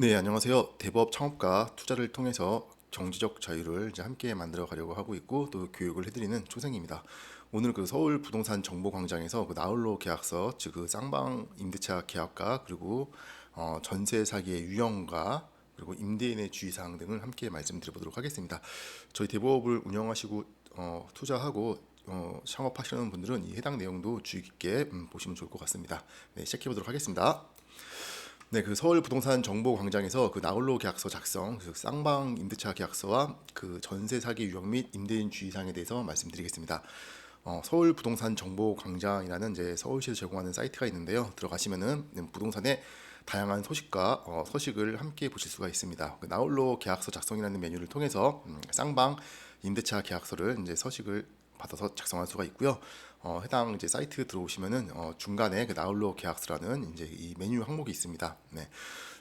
네, 안녕하세요. 대법 창업가 투자를 통해서 경제적 자유를 이제 함께 만들어 가려고 하고 있고 또 교육을 해드리는 초생입니다. 오늘 그 서울 부동산 정보 광장에서 그 나홀로 계약서 즉 그 쌍방 임대차 계약과 그리고 어, 전세 사기의 유형과 그리고 임대인의 주의사항 등을 함께 말씀드려보도록 하겠습니다. 저희 대법을 운영하시고 어, 투자하고 어, 창업하시는 분들은 이 해당 내용도 주의 깊게 음, 보시면 좋을 것 같습니다. 네, 시작해 보도록 하겠습니다. 네, 그 서울 부동산 정보 광장에서 그 나홀로 계약서 작성, 그 쌍방 임대차 계약서와 그 전세 사기 유형 및 임대인 주의사항에 대해서 말씀드리겠습니다. 어, 서울 부동산 정보 광장이라는 이제 서울시에서 제공하는 사이트가 있는데요. 들어가시면은 부동산의 다양한 소식과 어, 서식을 함께 보실 수가 있습니다. 그 나홀로 계약서 작성이라는 메뉴를 통해서 음, 쌍방 임대차 계약서를 이제 서식을 받아서 작성할 수가 있고요. 어, 해당 이제 사이트 들어오시면은 어, 중간에 그 나홀로 계약서라는 이제 이 메뉴 항목이 있습니다. 네.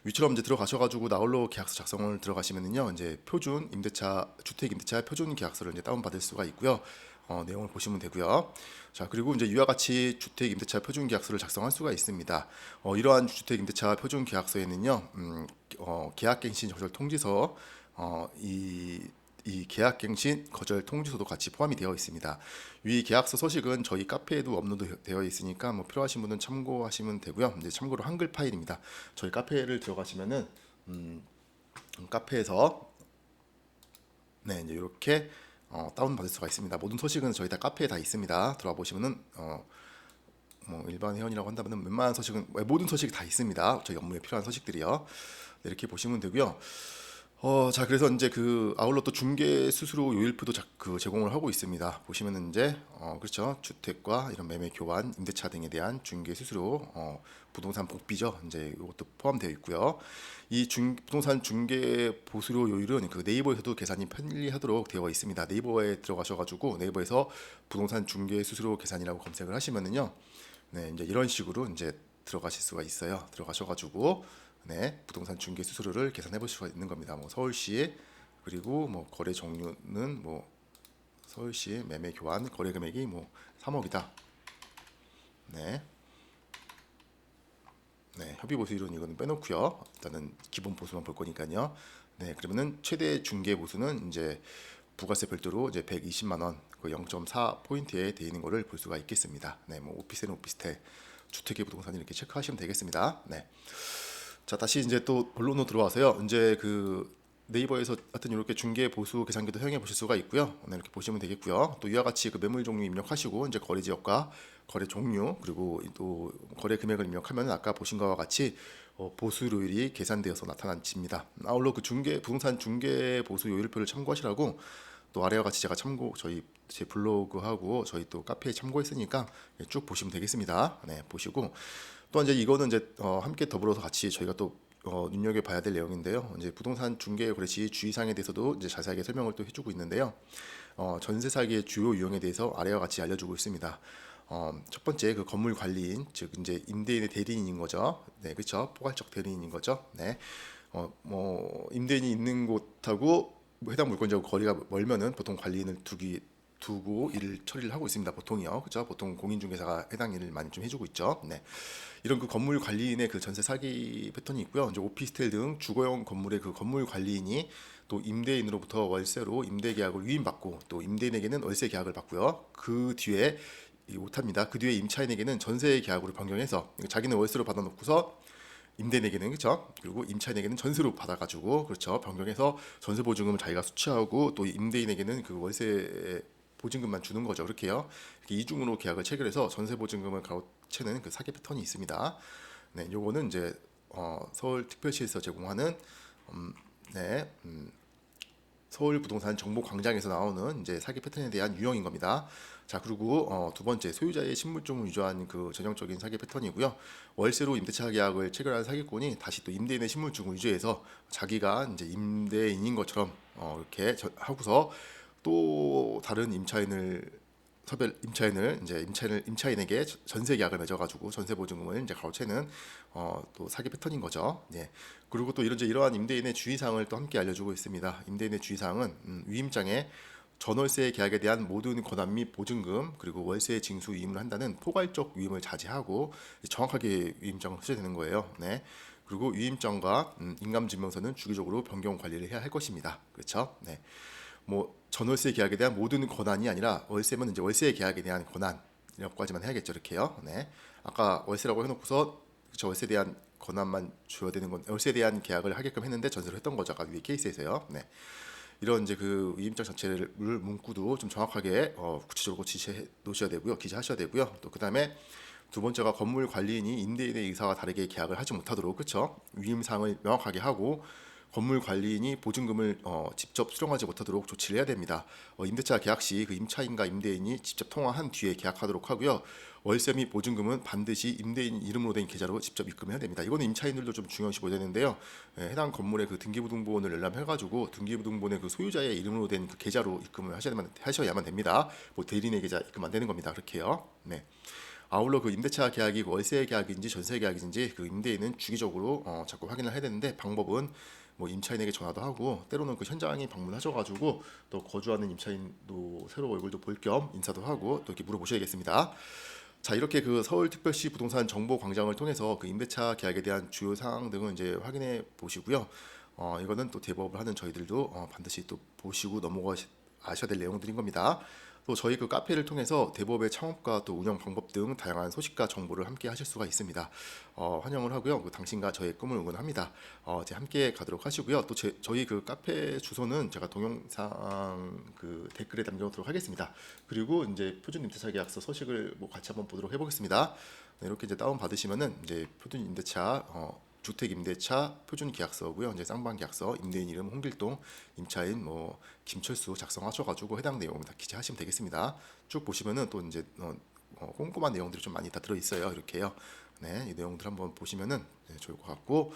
위처럼 이제 들어가셔가지고 나홀로 계약서 작성을 들어가시면은요 이제 표준 임대차 주택 임대차 표준 계약서를 이제 다운 받을 수가 있고요. 어, 내용을 보시면 되고요. 자 그리고 이제 이와 같이 주택 임대차 표준 계약서를 작성할 수가 있습니다. 어, 이러한 주택 임대차 표준 계약서에는요 음, 어, 계약갱신 조절 통지서 어, 이, 이 계약갱신 거절 통지서도 같이 포함이 되어 있습니다. 위 계약서 서식은 저희 카페에도 업로드 되어 있으니까 뭐 필요하신 분은 참고하시면 되고요. 이제 참고로 한글 파일입니다. 저희 카페를 들어가시면은 음, 카페에서 네 이제 이렇게 어, 다운 받을 수가 있습니다. 모든 소식은 저희 다 카페에 다 있습니다. 들어와 보시면은 어, 뭐 일반 회원이라고 한다면 웬만한 소식은 모든 소식이 다 있습니다. 저희 업무에 필요한 소식들이요. 네, 이렇게 보시면 되고요. 어, 자, 그래서 이제 그 아울러 또 중개 수수료 요일표도 자, 그 제공을 하고 있습니다. 보시면은 이제 어, 그렇죠. 주택과 이런 매매 교환, 임대차 등에 대한 중개 수수료, 어, 부동산 복비죠. 이제 이것도 포함되어 있고요. 이 중, 부동산 중개 보수료 요율은 그 네이버에서도 계산이 편리하도록 되어 있습니다. 네이버에 들어가셔가지고 네이버에서 부동산 중개 수수료 계산이라고 검색을 하시면은요, 네, 이제 이런 식으로 이제 들어가실 수가 있어요. 들어가셔가지고 네, 부동산 중개 수수료를 계산해 볼 수가 있는 겁니다. 뭐 서울시 그리고 뭐 거래 종류는 뭐 서울시 매매 교환 거래 금액이 뭐 3억이다. 네. 네, 협의 보수율은 이거는 빼놓고요. 일단은 기본 보수만 볼 거니까요. 네, 그러면은 최대 중개 보수는 이제 부가세 별도로 이제 120만 원, 그 0.4 포인트에 돼 있는 거를 볼 수가 있겠습니다. 네, 뭐 오피스는 오피스텔, 주택의 부동산 이렇게 체크하시면 되겠습니다. 네. 자 다시 이제 또 본론으로 들어와서요. 이제 그 네이버에서 하여튼 이렇게 중개 보수 계산기도 사용해 보실 수가 있고요. 네, 이렇게 보시면 되겠고요. 또 이와 같이 그 매물 종류 입력하시고 이제 거래 지역과 거래 종류 그리고 또 거래 금액을 입력하면 아까 보신 것과 같이 어, 보수료율이 계산되어서 나타납니다. 아울러 그 중개 부동산 중개 보수 요율표를 참고하시라고 또 아래와 같이 제가 참고 저희 제 블로그하고 저희 또 카페에 참고했으니까 예, 쭉 보시면 되겠습니다. 네, 보시고 또 이제 이거는 이제 어, 함께 더불어서 같이 저희가 또 어, 눈여겨 봐야 될 내용인데요. 이제 부동산 중개 거래 시 주의사항에 대해서도 이제 자세하게 설명을 또 해주고 있는데요. 어, 전세 사기의 주요 유형에 대해서 아래와 같이 알려주고 있습니다. 어, 첫 번째 그 건물 관리인 즉 이제 임대인의 대리인인 거죠. 네, 그렇죠. 포괄적 대리인인 거죠. 네. 어, 뭐 임대인이 있는 곳하고 해당 물건지하고 거리가 멀면은 보통 관리인을 두기 두고 일을 처리를 하고 있습니다. 보통이요. 그죠? 보통 공인중개사가 해당 일을 많이 좀 해주고 있죠. 네. 이런 그 건물 관리인의 그 전세 사기 패턴이 있고요. 이제 오피스텔 등 주거용 건물의 그 건물 관리인이 또 임대인으로부터 월세로 임대 계약을 위임받고 또 임대인에게는 월세 계약을 받고요. 그 뒤에 이 못합니다. 그 뒤에 임차인에게는 전세 계약으로 변경해서 자기는 월세로 받아놓고서 임대인에게는 그렇죠. 그리고 임차인에게는 전세로 받아가지고 그렇죠. 변경해서 전세 보증금을 자기가 수취하고 또 임대인에게는 그 월세 보증금만 주는 거죠. 그렇게요. 이렇게 이중으로 계약을 체결해서 전세 보증금을 가로채는 그 사기 패턴이 있습니다. 네, 요거는 이제 어, 서울 특별시에서 제공하는 음, 네, 음, 서울 부동산 정보 광장에서 나오는 이제 사기 패턴에 대한 유형인 겁니다. 자 그리고 어, 두 번째 소유자의 신분증을 위조한 그 전형적인 사기 패턴이고요. 월세로 임대차 계약을 체결한 사기꾼이 다시 또 임대인의 신분증을 위조해서 자기가 이제 임대인인 것처럼 어, 이렇게 저, 하고서 또 다른 임차인을 서별 임차인을 이제 임차인을 임차인에게 전세 계약을 맺어가지고 전세 보증금을 이제 가로채는 어, 또 사기 패턴인 거죠. 예. 그리고 또 이런 이러한 임대인의 주의사항을 또 함께 알려주고 있습니다. 임대인의 주의사항은 음, 위임장에 전월세 계약에 대한 모든 권한 및 보증금 그리고 월세 징수 위임을 한다는 포괄적 위임을 자제하고 정확하게 위임장을 쓰셔야 되는 거예요. 네. 그리고 위임장과 음, 인감증명서는 주기적으로 변경 관리를 해야 할 것입니다. 그렇죠? 네. 뭐 전월세 계약에 대한 모든 권한이 아니라 월세면 이제 월세 계약에 대한 권한이라고까지만 해야겠죠. 이렇게요. 네. 아까 월세라고 해놓고서 저 월세에 대한 권한만 줘야 되는 건 월세에 대한 계약을 하게끔 했는데 전세를 했던 거죠. 아까 위 케이스에서요. 네. 이런 이제 그 위임장 자체를 문구도 좀 정확하게 어, 구체적으로 지시해 놓으셔야 되고요. 기재하셔야 되고요. 또 그다음에 두 번째가 건물 관리인이 임대인의 의사와 다르게 계약을 하지 못하도록 그렇죠. 위임 사항을 명확하게 하고 건물 관리인이 보증금을 어, 직접 수령하지 못하도록 조치를 해야 됩니다. 어, 임대차 계약 시 그 임차인과 임대인이 직접 통화한 뒤에 계약하도록 하고요. 월세 및 보증금은 반드시 임대인 이름으로 된 계좌로 직접 입금해야 됩니다. 이거는 임차인들도 좀 중요시 보야 되는데요. 예, 해당 건물의 그 등기부등본을 열람해가지고 등기부등본의 그 소유자의 이름으로 된 그 계좌로 입금을 하셔야만 하셔야만 됩니다. 뭐 대리인의 계좌 입금 안 되는 겁니다. 그렇게요. 네. 아울러 그 임대차 계약이 월세 계약인지 전세 계약인지 그 임대인은 주기적으로 어, 자꾸 확인을 해야 되는데 방법은 뭐 임차인에게 전화도 하고 때로는 그 현장에 방문하셔가지고 또 거주하는 임차인도 새로 얼굴도 볼 겸 인사도 하고 또 이렇게 물어보셔야겠습니다. 자 이렇게 그 서울특별시 부동산 정보 광장을 통해서 그 임대차 계약에 대한 주요 사항 등을 이제 확인해 보시고요. 어 이거는 또 대법을 하는 저희들도 어, 반드시 또 보시고 넘어가셔야 될 내용들인 겁니다. 또 저희 그 카페를 통해서 대법의 창업과 또 운영 방법 등 다양한 소식과 정보를 함께 하실 수가 있습니다. 어, 환영을 하고요. 그 당신과 저의 꿈을 응원합니다. 어, 이제 함께 가도록 하시고요. 또 제, 저희 그 카페 주소는 제가 동영상 그 댓글에 남겨놓도록 하겠습니다. 그리고 이제 표준 임대차 계약서 서식을 뭐 같이 한번 보도록 해보겠습니다. 네, 이렇게 이제 다운 받으시면은 이제 표준 임대차 어, 주택 임대차 표준 계약서고요. 이제 쌍방 계약서 임대인 이름 홍길동 임차인 뭐 김철수 작성하셔가지고 해당 내용 다 기재하시면 되겠습니다. 쭉 보시면은 또 이제 어, 어, 꼼꼼한 내용들이 좀 많이 다 들어 있어요. 이렇게요. 네, 이 내용들 한번 보시면은 네, 좋을 것 같고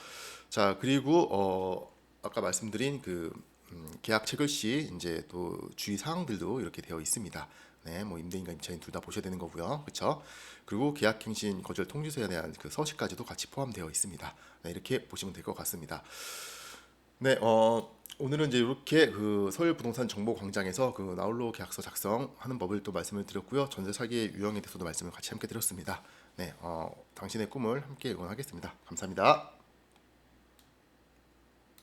자 그리고 어 아까 말씀드린 그 음, 계약 체결 시 이제 또 주의 사항들도 이렇게 되어 있습니다. 네, 뭐 임대인과 임차인 둘 다 보셔야 되는 거고요. 그렇죠? 그리고 계약갱신 거절 통지서에 대한 그 서식까지도 같이 포함되어 있습니다. 네, 이렇게 보시면 될 것 같습니다. 네, 어 오늘은 이제 이렇게 그 서울 부동산 정보 광장에서 그 나홀로 계약서 작성하는 법을 또 말씀을 드렸고요. 전세 사기의 유형에 대해서도 말씀을 같이 함께 드렸습니다. 네, 어 당신의 꿈을 함께 응원하겠습니다. 감사합니다.